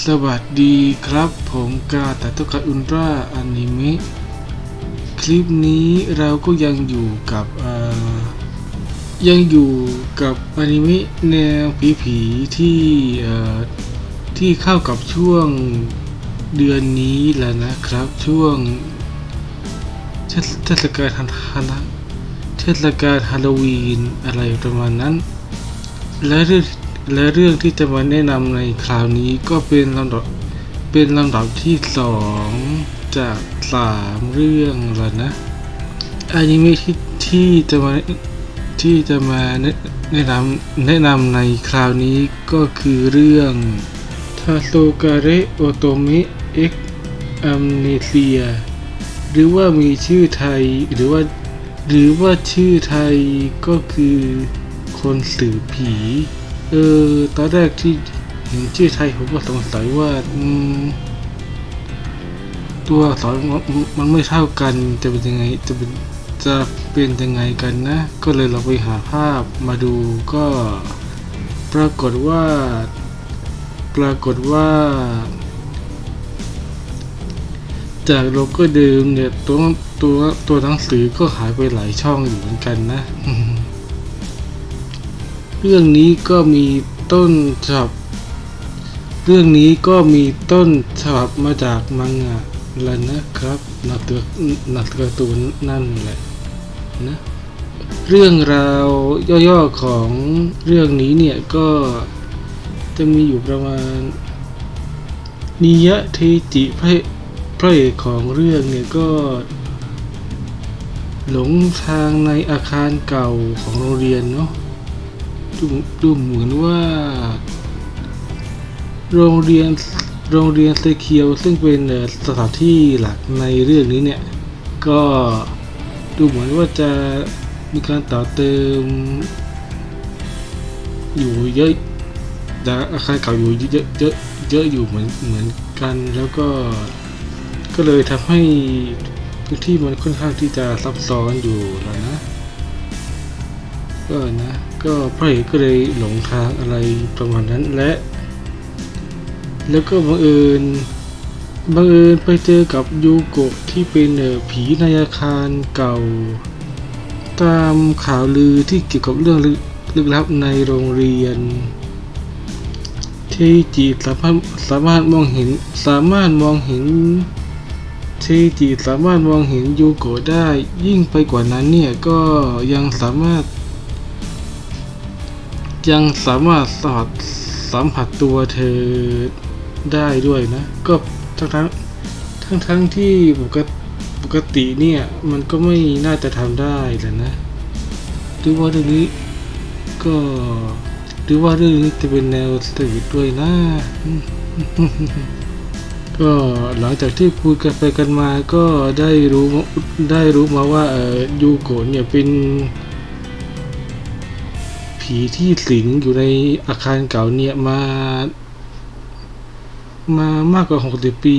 สวัสดีครับ ผมกาตาตุกะอุลตร้าอนิเมะคลิปนี้เราก็ยังอยู่กับยังอยู่กับอนิเมะแนวผีๆที่ที่เข้ากับช่วงเดือนนี้แหละนะครับ ช่วงเทศกาลฮันฮันเทศกาลฮาโลวีนอะไรประมาณนั้น และเรื่อง และเรื่องที่จะมาแนะนำในคราวนี้ก็เป็นลำดับเป็นลำดับที่สองจากสามเรื่องแล้วนะอนิเมะที่ที่จะมาที่จะมาแนะนำแนะนำในคราวนี้ก็คือเรื่องทาโซการโอโตเมะเอ็กอัมเนเซียหรือว่ามีชื่อไทยหรือว่าหรือว่าชื่อไทยก็คือคนสืบผี เออตอนแรกที่เห็นชื่อไทยผมก็สงสัยว่าตัวอักษรมันมันไม่เท่ากันจะเป็นยังไงจะเป็นจะเป็นยังไงกันนะ ก็เลยเราไปหาภาพมาดูก็ปรากฏว่า ปรากฏว่า จากโลโก้เดิมเนี่ยตัวตัวตัวหนังสือก็หายไปหลายช่องอยู่เหมือนกันนะ เรื่องนี้ก็มีต้นฉบับเรื่องนี้ก็มีต้นฉบับมาจากมังงะแล้วนะครับหนักตัวหนักการ์ตูนนั่นแหละนะเรื่องราวย่อๆของเรื่องนี้เนี่ยก็จะมีอยู่ประมาณนิยะเทจิพระพระเอกของเรื่องเนี่ยก็ หลงทางในอาคารเก่าของโรงเรียนเนาะ ดูดูเหมือนว่า โรงเรียนโรงเรียนเซเคียวซึ่งเป็นสถานที่หลักในเรื่องนี้เนี่ย ก็ดูเหมือนว่าจะมีการต่อเติม อยู่เยอะแต่อาคารเก่าอยู่เยอะเยอะเยอะอยู่เหมือนเหมือนกันแล้วก็ก็เลยทำให้พื้นที่มันค่อนข้างที่จะซับซ้อนอยู่แล้วนะก็นะ ก็พระเอกก็เลยหลงทางอะไรประมาณนั้นและ แล้วก็บังเอิญบังเอิญไปเจอกับยูโกะที่เป็นผีในอาคารเก่า ตามข่าวลือที่เกี่ยวกับเรื่องลึกลึกลับในโรงเรียนเทจิสามารถสามารถมองเห็นสามารถมองเห็นเทจิสามารถมองเห็นยูโกะได้ยิ่งไปกว่านั้นเนี่ยก็ยังสามารถ ยังสามารถสัมผัสสัมผัสตัวเธอได้ด้วยนะ ก็ทั้งทั้งทั้งทั้งที่ปกติปกติเนี่ย มันก็ไม่น่าจะทำได้แหละนะหรือว่าเรื่องนี้ก็หรือว่าเรื่องนี้จะเป็นแนวสตรีทด้วยนะก็หลังจากที่คุยกันไปกันมาก็ได้รู้ได้รู้มาว่าเออยูโกะเนี่ยเป็น ผีที่สิงอยู่ในอาคารเก่าเนี่ยมามามากกว่า 60 ปี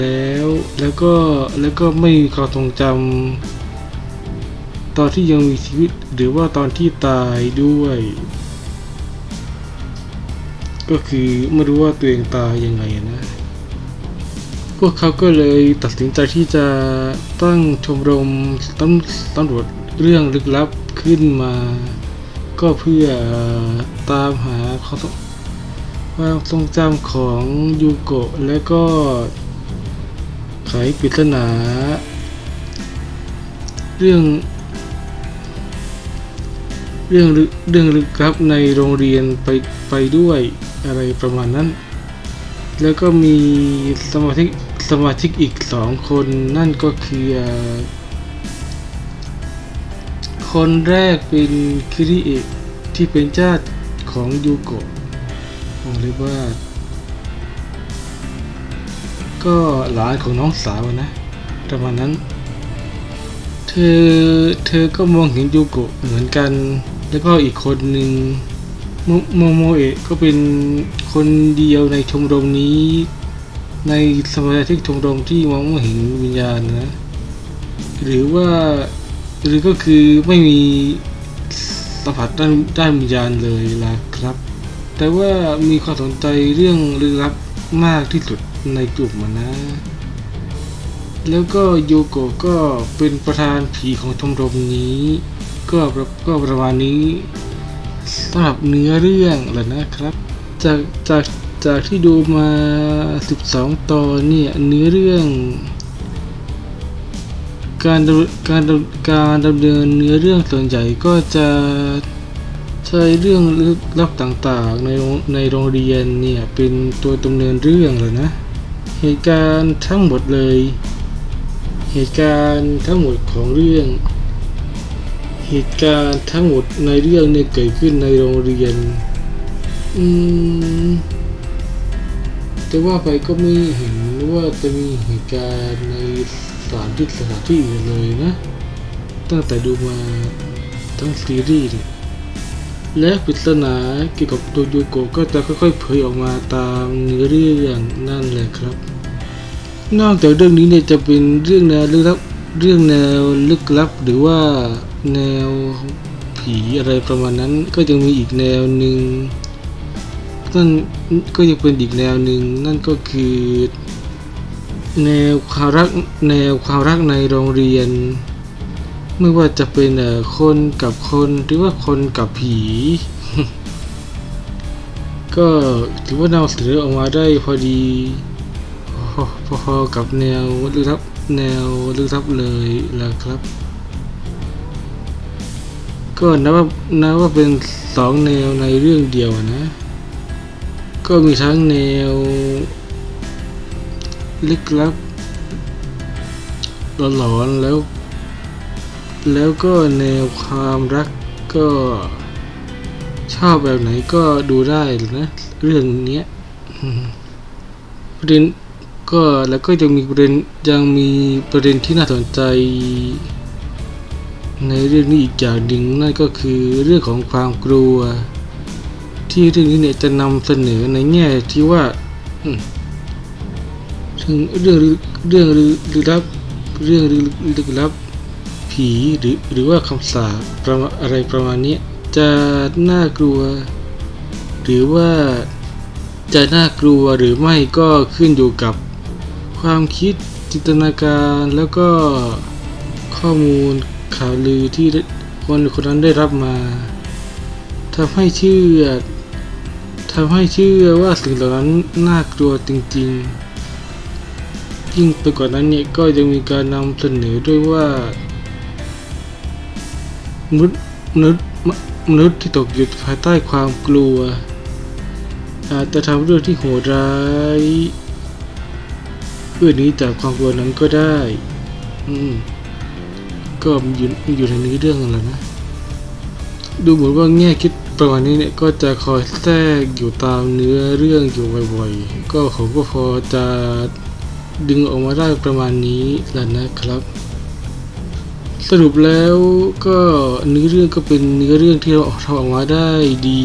แล้ว แล้วก็แล้วก็ไม่มีความทรงจำตอนที่ยังมีชีวิตหรือว่าตอนที่ตายด้วย ก็คือไม่รู้ว่าตัวเองตายยังไงนะ พวกเขาก็เลยตัดสินใจที่จะตั้งชมรมตำตำรวจเรื่องลึกลับขึ้นมา ก็เพื่อตามหาความทรงควาทรงจำของยูโกะและก็ไขปริศนา เรื่อง เรื่องลึกเรื่องลึกลับในโรงเรียนไปไปด้วยอะไรประมาณนั้น แล้วก็มีสมาชิกสมาชิกอีกสองคนนั่นก็คือเอ่อคนแรกเป็นคิริเอะ ที่เป็นญาติของยูโกะผมเรียกว่า ก็หลานของน้องสาวนะประมาณนั้น เธอเธอก็มองเห็นยูโกะเหมือนกัน แล้วก็อีกคนหนึ่งโมโมโมเอะก็เป็นคนเดียวในชมรมนี้ ในสมาชิกชมรมที่มองไม่เห็นวิญญาณนะ หรือว่าหรือก็คือไม่มี สัมผัสด้านด้านวิญญาณเลยล่ะครับ แต่ว่ามีความสนใจเรื่องลึกลับมากที่สุดในกลุ่มนะ แล้วก็โยโกะก็เป็นประธานผีของชมรมนี้ ก็ประก็ประมาณนี้สำหรับเนื้อเรื่องแหละนะครับ จากจากจากที่ดูมา 12 ตอนเนี่ยเนื้อเรื่อง การดำการดำการดำเนินเนื้อเรื่องส่วนใหญ่ก็จะใช้เรื่องลึกลับต่างๆในในโรงเรียนเนี่ยเป็นตัวดำเนินเรื่องเลยนะ เหตุการณ์ทั้งหมดเลย เหตุการณ์ทั้งหมดของเรื่อง เหตุการณ์ทั้งหมดในเรื่องเนี่ยเกิดขึ้นในโรงเรียน อืมแต่ว่าไปก็ไม่เห็นว่าจะมีเหตุการณ์ใน สถานที่สถานที่อื่นเลยนะ ตั้งแต่ดูมาทั้งซีรีส์เนี่ยและปริศนาเกี่ยวกับโดยูโกะก็จะค่อยๆเผยออกมาตามเนื้อเรื่องนั่นแหละครับ นอกจากเรื่องนี้เนี่ยจะเป็นเรื่องแนวลึกลับเรื่องแนวลึกลับ หรือว่าแนวผีอะไรประมาณนั้น ก็ยังมีอีกแนวหนึ่งนั่นก็ยังเป็นอีกแนวหนึ่งนั่นก็คือ แนวความรักแนวความรักในโรงเรียน ไม่ว่าจะเป็นเอ่อคนกับคนหรือว่าคนกับผี ก็ถือว่านำเสนอออกมาได้พอดีพอๆกับแนวลึกลับแนวลึกลับเลยแหละครับ ก็นับว่านับว่าเป็นสองแนวในเรื่องเดียวนะ ก็มีทั้งแนว ลึกลับหลอนๆแล้ว แล้วก็แนวความรักก็ชอบแบบไหนก็ดูได้เลยนะ เรื่องเนี้ยประเด็นก็แล้วก็ยังมีประเด็นยังมีประเด็นที่น่าสนใจ ในเรื่องนี้อีกอย่างหนึ่งนั่นก็คือเรื่องของความกลัว ที่เรื่องนี้เนี่ยจะนำเสนอในแง่ที่ว่า เรื่องเรื่องลึกลับเรื่องลึกลับผีหรือหรือว่าคำสาปประมาอะไรประมาณนี้จะน่ากลัว หรือว่าจะน่ากลัวหรือไม่ก็ขึ้นอยู่กับความคิดจินตนาการแล้วก็ข้อมูลข่าวลือที่คนคนนั้นได้รับมาทำให้เชื่อทำให้เชื่อว่าสิ่งเหล่านั้นน่ากลัวจริง ๆ ยิ่งไปกว่านั้นเนี่ยก็ยังมีการนำเสนอด้วยว่ามนุษย์มนุษย์มนุษย์ที่ตกอยู่ภายใต้ความกลัว อาจจะทำเรื่องที่โหดร้ายเพื่อนี้จากความกลัวนั้นก็ได้ อืมก็อยู่อยู่ในนื้เรื่องแหละนะ ดูเหมือนว่าแง่คิดประมาณนี้เนี่ยก็จะคอยแทรกอยู่ตามเนื้อเรื่องอยู่บ่อยๆ ก็ผมก็พอจะ ดึงออกมาได้ประมาณนี้แหละนะครับ สรุปแล้วก็เนื้อเรื่องก็เป็นเนื้อเรื่องที่เราทำออกมาได้ดี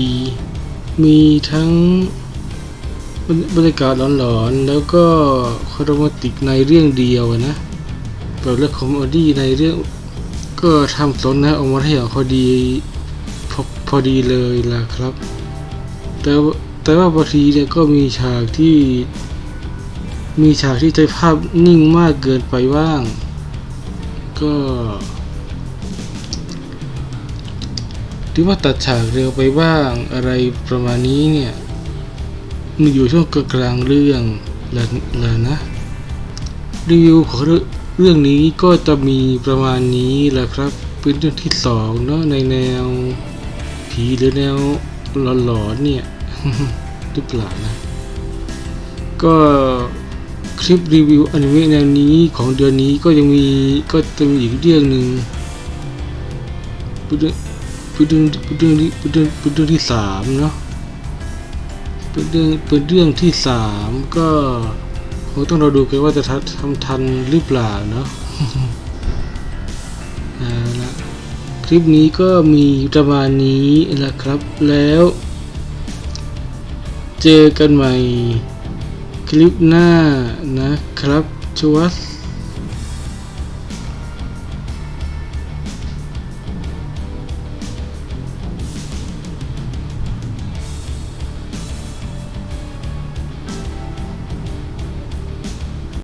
มีทั้งบรรยากาศหลอนๆ แล้วก็คอมโรมนติกในเรื่องเดียวนะแบบเรื่องคอมเมดี้ในเรื่องก็ทำสนนะออกมาให้อย่างพอดีพอพอดีเลยล่ะครับ แต่ว่าแต่ว่าบางทีเนี่ยก็มีฉากที่ มีฉากที่ใจภาพนิ่งมากเกินไปบ้าง ก็หรือว่าตัดฉากเร็วไปบ้างอะไรประมาณนี้เนี่ยมันอยู่ช่วงกลางเรื่องแล้วนะ รีวิวของเรื่องเรื่องนี้ก็จะมีประมาณนี้แหละครับ เป็นเรื่องที่สองเนาะในแนวผีหรือแนวหลอนๆเนี่ยหรือเปล่านะ ก็ คลิปรีวิวอนิเมะแนวนี้ของเดือนนี้ก็ยังมีก็จะมีอีกเรื่องหนึ่งเป็นเรื่องเป็นเรื่องเป็นเรื่องที่เป็นเรื่องเป็นเรื่องที่สามเนาะเป็นเรื่องเป็นเรื่องที่สามก็คงต้องเราดูกันว่าจะทันทำทันหรือเปล่าเนาะละคลิปนี้ก็มีประมาณนี้แหละครับแล้ว เจอกันใหม่ คลิปหน้านะครับชวัส